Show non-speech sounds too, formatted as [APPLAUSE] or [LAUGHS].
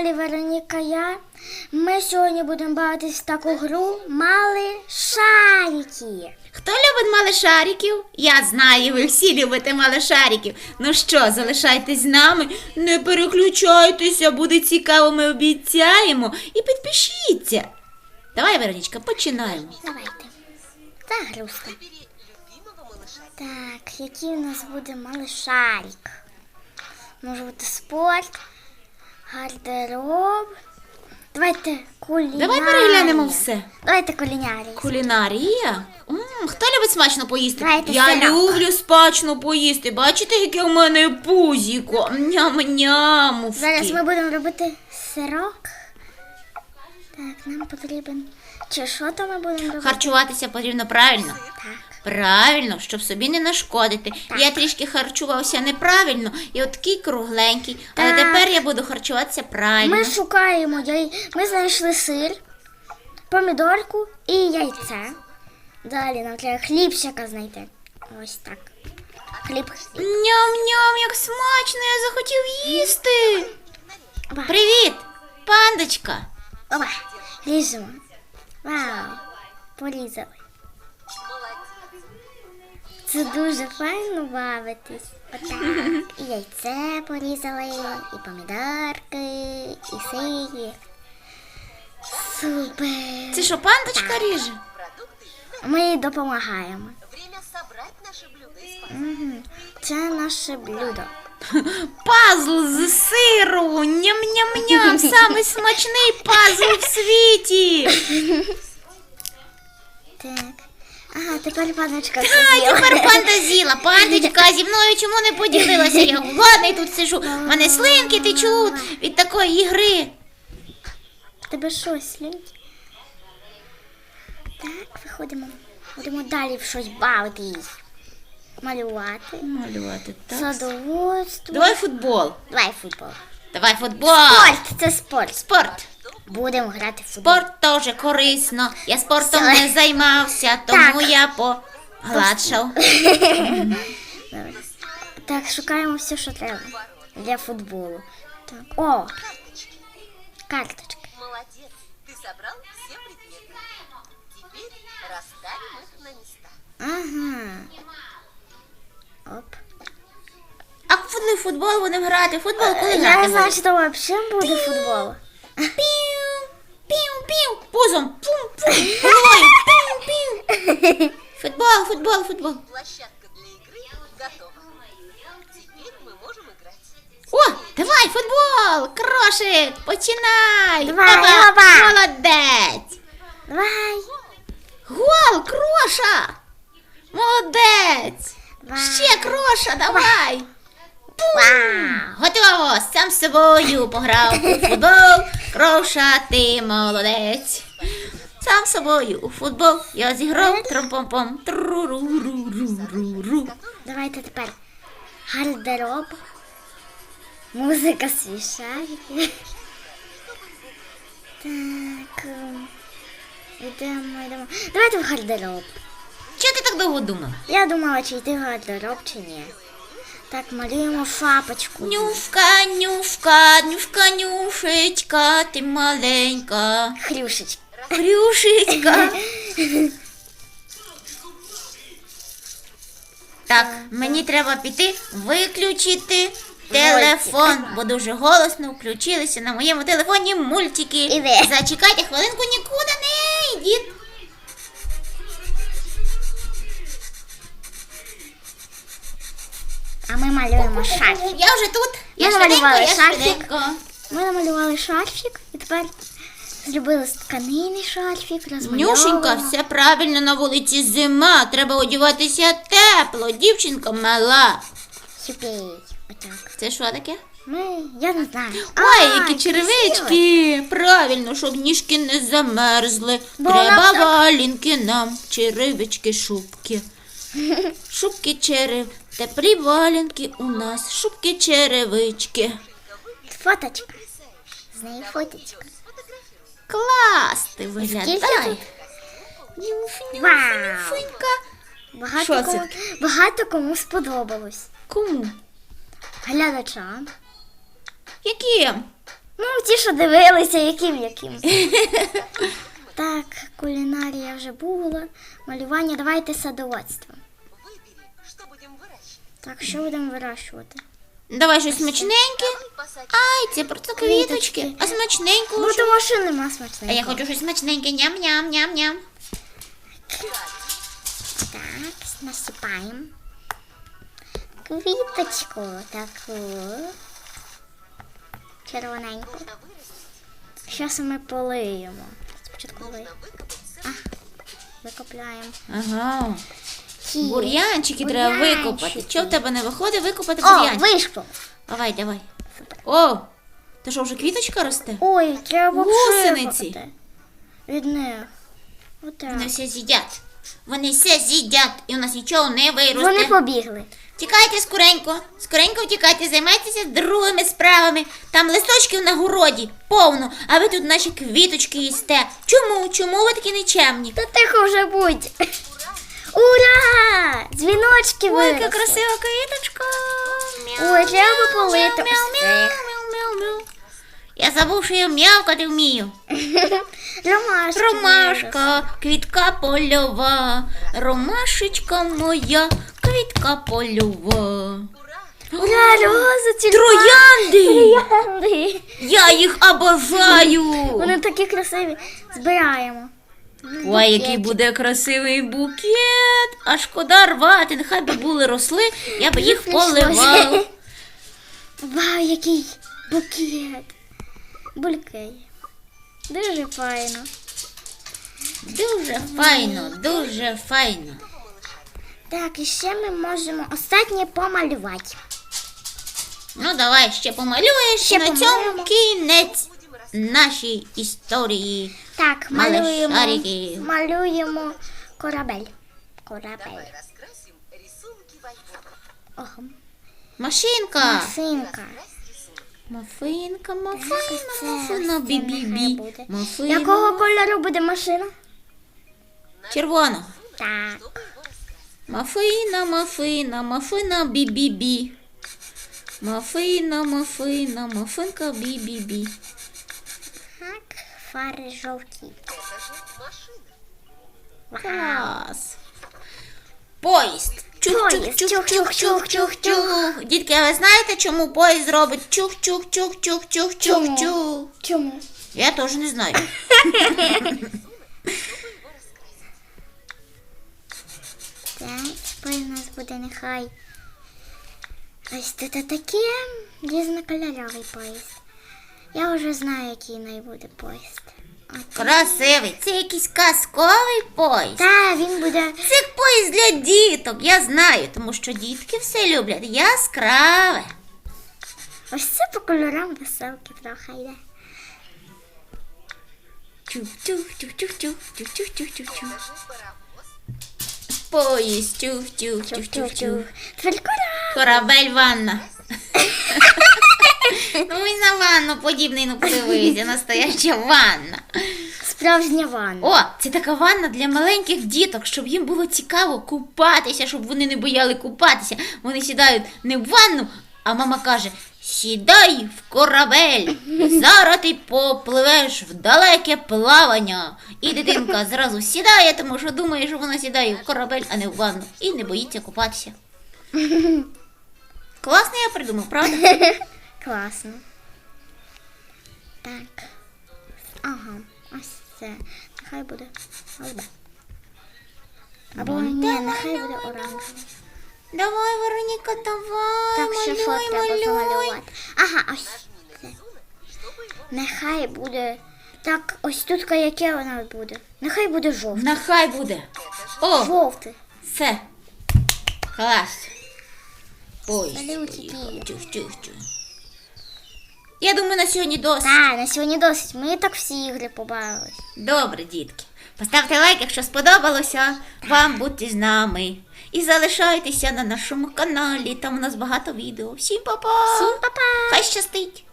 каналі Вероніка Я. Ми сьогодні будемо бавитись в таку гру Мали шарики. Хто любить малишариків? Я знаю, ви всі любите малишариків. Ну що, залишайтесь з нами, не переключайтеся, буде цікаво, ми обіцяємо. І підпишіться. Давай, Веронічка, починаємо. Давайте. Загрузка. Так, який у нас буде малишарик? Може бути спорт, гардероб. Давайте кулінарія. Давай переглянемо все. Давайте кулінарію. Кулінарія? М, хто любить смачно поїсти? Давайте Я сирок. люблю смачно поїсти. Бачите, яке у мене пузіко? Ням-нямовки. Зараз ми будемо робити сирок. Так, нам потрібен. Чи що то ми будемо робити? Харчуватися потрібно правильно. Так. Правильно, щоб собі не нашкодити. Я трішки харчувався неправильно і от такий кругленький. Але Так. тепер я буду харчуватися правильно. Ми шукаємо яй... Ми знайшли сир, помідорку і яйце. Далі нам треба хлібчика знайти. Ось так. Хліб. Ням-ням, як смачно, я захотів їсти. Опа. Привіт, пандочка. Опа. Ріжемо. Вау. Порізали. Це дуже файно бавитись. Отак. І яйце порізали, і помідорки, і сир. Супер. Це що, пандочка ріже? Ми їй допомагаємо. Мгм. Це наше блюдо. Пазл з сиру. Ням-ням-ням. [LAUGHS] Самий смачний пазл в світі. Так. Ага, тепер паночка А, з'їла. тепер панда з'їла. [LAUGHS] Пандочка зі мною чому не поділилася? Я голодний тут сижу. У мене слинки течуть від такої ігри. Тебе що, слід? Так, виходимо. Будемо далі в щось бавитись. Малювати. Малювати Садоводство. Давай футбол. Давай футбол. Давай футбол. Спорт, це спорт. Спорт. Будемо грати в футбол. Спорт теж корисно. Я спортом Все. не займався, тому Так. я погладшав. [LAUGHS] Так, шукаємо все, що треба для футболу. Так. О! Карточка. Молодец, ты собрал все предметы. Теперь расставим их на места. Ага. Оп. А в футбол будемо грати? Футбол коли Я грати? не знаю, будемо? чи то взагалі буде футбол. Піу, піу, піу, пузом, пум, пум, головою, піу, піу. Футбол, футбол, футбол. Площадка для игры готова. Теперь мы можем играть. О, давай, футбол, крошик, починай. Давай, Опа, опа. Молодець. Давай. Гол, кроша. Молодець. Ще кроша, давай. Вау. Готово, сам з собою пограв у футбол. Кроша, ти молодець. Сам з собою у футбол я зіграв тромпом-пом. Тру-ру-ру-ру-ру-ру. Давайте тепер гардероб. Музика свішає. Так. ем, Йдемо, йдемо. Давайте в гардероб. Чого ти так довго думала? Я думала, чи йти в гардероб, чи ні. Так, малюємо шапочку. Нюшка, нюшка, нюшка, нюшечка, ти маленька. Хрюшечка. Хрюшечка. Так, мені треба піти виключити телефон, бо дуже голосно включилися на моєму телефоні мультики. Іди. Зачекайте хвилинку, нікуди не йдіть. А ми малюємо шарфік. Я вже тут. Я Ми швиденько, намалювали шарфік. Ми намалювали шарфік і тепер зробили з тканини шарфік. Нюшенька, все правильно на вулиці зима. Треба одягатися тепло. Дівчинка мала. Сюпей. Отак. Це що таке? Ми, я не знаю. Ой, А, які черевички! Правильно, щоб ніжки не замерзли. Бо Треба валінки нам, черевички, шубки. [LAUGHS] Шубки, черев, теплі валінки у нас, шубки, черевички. Фоточка. З неї фоточка. Клас ти нюфенька. Багато Що це багато кому сподобалось. Кому? Глядачам. Яким? Ну, ті, що дивилися, яким яким. [LAUGHS] так, кулінарія вже була. Малювання, давайте садоводство. Так, що будемо вирощувати? Давай щось смачненьке. Давай посадим. Ай, це просто квіточки. Квіточки. А смачненько Бо вже. до машин нема А смачного. я хочу щось смачненьке. Ням-ням-ням-ням. Так, насипаємо. Квіточку таку. Червоненьку. Нужно вырастить, Зараз ми полиємо. Спочатку ви... нужно выкопать сыр. викопляємо. Ага. Ті. Бур'янчики треба Бур'янчики. викопати. Чого в тебе не виходить викопати О, бур'янчик? вийшло. Давай, давай. О, то що, вже квіточка росте? Ой, треба Гусениці. вшивати. Від них. Отак. Вони все з'їдять. Вони все з'їдять, і у нас нічого не виросте. Вони побігли. Тікайте скоренько, скоренько втікайте, займайтеся другими справами. Там листочків на городі повно, а ви тут наші квіточки їсте. Чому? Чому ви такі нечемні? Та тихо вже будь. Ура! Дзвіночки Ой, виросли. яка красива квіточка. Ой, треба полити Мяу, мяу, мяу, мяу, мяу. Я забув, що я м'явкати вмію. [LAUGHS] Ромашки. Ромашка, квітка польова, ромашечка моя, квітка польова. Ура! Ура, розочки. Троянди! Троянди. Я їх обожаю! Вони такі красиві. Збираємо. Ой, який буде красивий букет! А шкода рвати, нехай би були росли, я би їх поливав. Вау, який букет. Булькей. Дуже файно. Дуже файно, дуже файно. Так, і ще ми можемо останнє помалювати. Ну давай ще помалюєш, Ще і на цьому помалюємо. кінець нашій історії. Так, Малышарики. малюємо, малюємо корабель. Корабель. Ого. Машинка. Масинка. Мафинка, мафина, оце, мафина, ось бі-бі-бі. буде. Мафина. Якого кольору буде машина? Червона. Так. Мафина, мафина, мафина, бі-бі-бі. Мафина, мафина, мафинка, бі-бі-бі. Так, фари жовті. Клас. Поїзд. Поїзд. Чух-чух-чух-чух-чух-чух. Дітки, а ви знаєте, чому поїзд робить чух-чух-чух-чух-чух-чух-чух? Чому? Я теж не знаю. Так, тепер у нас буде нехай. Ось тут таке різнокольоровий поїзд. Я вже знаю, який най буде поїзд. Красивий. Це якийсь казковий поїзд. Та, він буде. Це поїзд для діток, я знаю, тому що дітки все люблять яскраве. Ось це по кольорам веселки трохи йде. Паровоз. Поїзд. Чух-чух-чух. Корабель ванна. [LAUGHS] Ну і на ванну подібний, ну подивися, настояща ванна. Справжня ванна. О, це така ванна для маленьких діток, щоб їм було цікаво купатися, щоб вони не бояли купатися. Вони сідають не в ванну, а мама каже: сідай в корабель, зараз ти попливеш в далеке плавання. І дитинка зразу сідає, тому що думає, що вона сідає в корабель, а не в ванну, і не боїться купатися. [LAUGHS] Класно я придумав, правда? [LAUGHS] Класно. Так. Ага, ось це. Нехай буде голубе. Або ні, давай, нехай давай, буде оранжеве. Давай, Вероніка, давай. Так, що що малюй, треба малюй. помалювати. Ага, ось це. Нехай буде. Так, ось тут яке воно буде. Нехай буде жовте. Нехай буде. О, Жовте. все. Клас. Ой, Салютики. чух-чух-чух. Я думаю, на сьогодні досить. Так, на сьогодні досить. Ми так всі ігри побавились. Добре, дітки. Поставте лайк, якщо сподобалося. Вам будьте з нами. І залишайтеся на нашому каналі. Там у нас багато відео. Всім па-па! Всім па-па! Хай щастить!